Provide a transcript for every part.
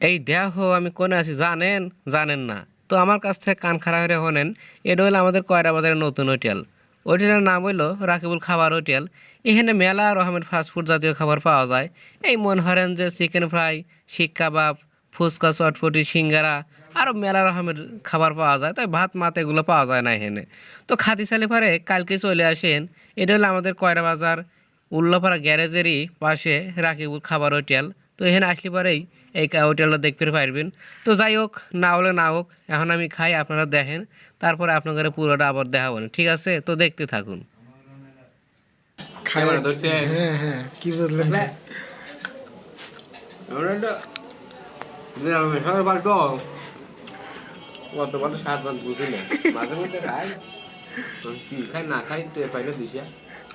এই দেহ আমি কোনে আছি জানেন? জানেন না। তো আমার কাছ থেকে কান খারাপ হয়ে হনেন, এটা হলো আমাদের কয়রা বাজারের নতুন হোটেল হোটেলের নাম হইল রাকিবুল খাবার হোটেল এখানে মেলা রকমের ফাস্টফুড জাতীয় খাবার পাওয়া যায়। এই মনে হরেন যে চিকেন ফ্রাই, শিক কাবাব, ফুচকা, চটপটি, সিঙ্গারা আরও মেলা রকমের খাবার পাওয়া যায়। তাই ভাত, মাত এগুলো পাওয়া যায় না এখানে। তো খাতি সালে পারে কালকে চলে আসেন, এটা হলো আমাদের কয়রা বাজার উল্লাপাড়া গ্যারেজেরই পাশে রাকিবুল খাবার হোটেল তো এখানে আসলে পরেই এই হোটেলটা দেখতে পারবেন। তো যাই হোক না হলে না হোক এখন আমি খাই আপনারা দেখেন। তারপরে আপনাদের পুরোটা আবার দেখাবো। ঠিক আছে? তো দেখতে থাকুন। হ্যাঁ হ্যাঁ কি বললেন? কত সাত বার বুঝি না মাঝে মধ্যে খাই। কি খাই না খাই তো পাইলে দিছে।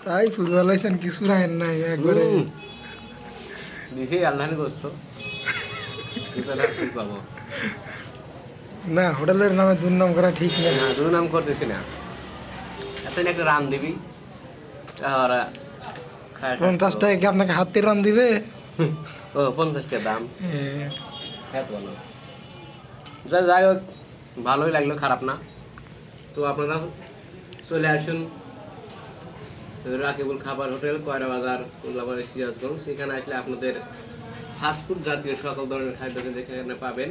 তাই ফুটবল কিছু রাখেন নাই একবারে। দিছে আল্লাহ গোস্ত পাবো? না হোটেলের নামে দুর্নাম করা ঠিক না না দুই নাম করতেছি না। এত একটা রান দিবি খায়- পঞ্চাশ টাকা কি আপনাকে হাতে রান দিবে? ও পঞ্চাশ টাকা দাম। হ্যাঁ, যা যাই হোক ভালোই লাগল খারাপ না। তো আপনারা চলে আসুন। রাকিবুল খাবার হোটেল কয়রা বাজার উল্লাবাড়ি সিরাজগঞ্জ। সেখানে আসলে আপনাদের ফাস্টফুড জাতীয় সকল ধরনের খাদ্য কিন্তু এখানে পাবেন।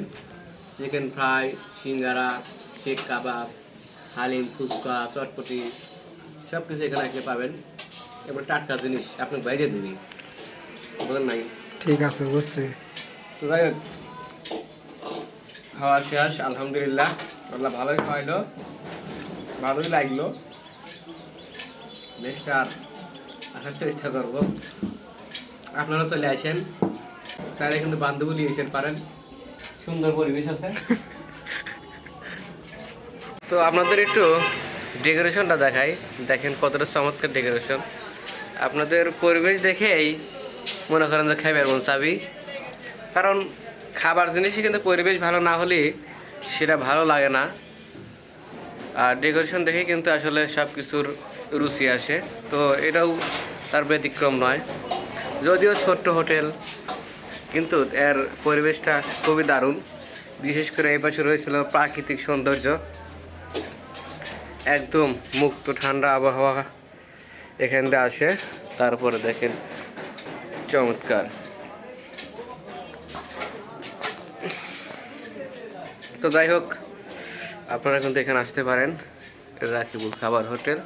চিকেন ফ্রাই সিঙ্গারা শেক কাবাব হালিম ফুচকা চটপটি সব কিছু এখানে আসলে পাবেন। এবার টাটকা জিনিস আপনি বাইরে দিবি বলেন নাই? ঠিক আছে বুঝছি। তো যাই হোক খাওয়া শেষ আলহামদুলিল্লাহ। আল্লাহ ভালোই খাওয়াইলো ভালোই লাগল। নেক্সট আসার চেষ্টা করব। আপনারা চলে আসেন। স্যার কিন্তু বান্ধবী এসে পারেন। সুন্দর পরিবেশ আছে। তো আপনাদের একটু ডেকোরেশনটা দেখাই। দেখেন কতটা চমৎকার ডেকোরেশন। আপনাদের পরিবেশ দেখেই মনে করেন যে খাইবার মন চাবি। কারণ খাবার জিনিসই কিন্তু পরিবেশ ভালো না হলে সেটা ভালো লাগে না। আর ডেকোরেশন দেখে কিন্তু আসলে সব কিছুর রুচি আসে। তো এটাও তার ব্যতিক্রম নয়। যদিও ছোট্ট হোটেল, কিন্তু এর পরিবেশটা খুবই দারুণ। বিশেষ করে এই পাশে রয়েছিল প্রাকৃতিক সৌন্দর্য। একদম মুক্ত ঠান্ডা আবহাওয়া এখান দিয়ে আসে। তারপরে দেখেন চমৎকার। তো যাই হোক, আপনারা কিন্তু এখানে আসতে পারেন। রাকিবুল খাবার হোটেল।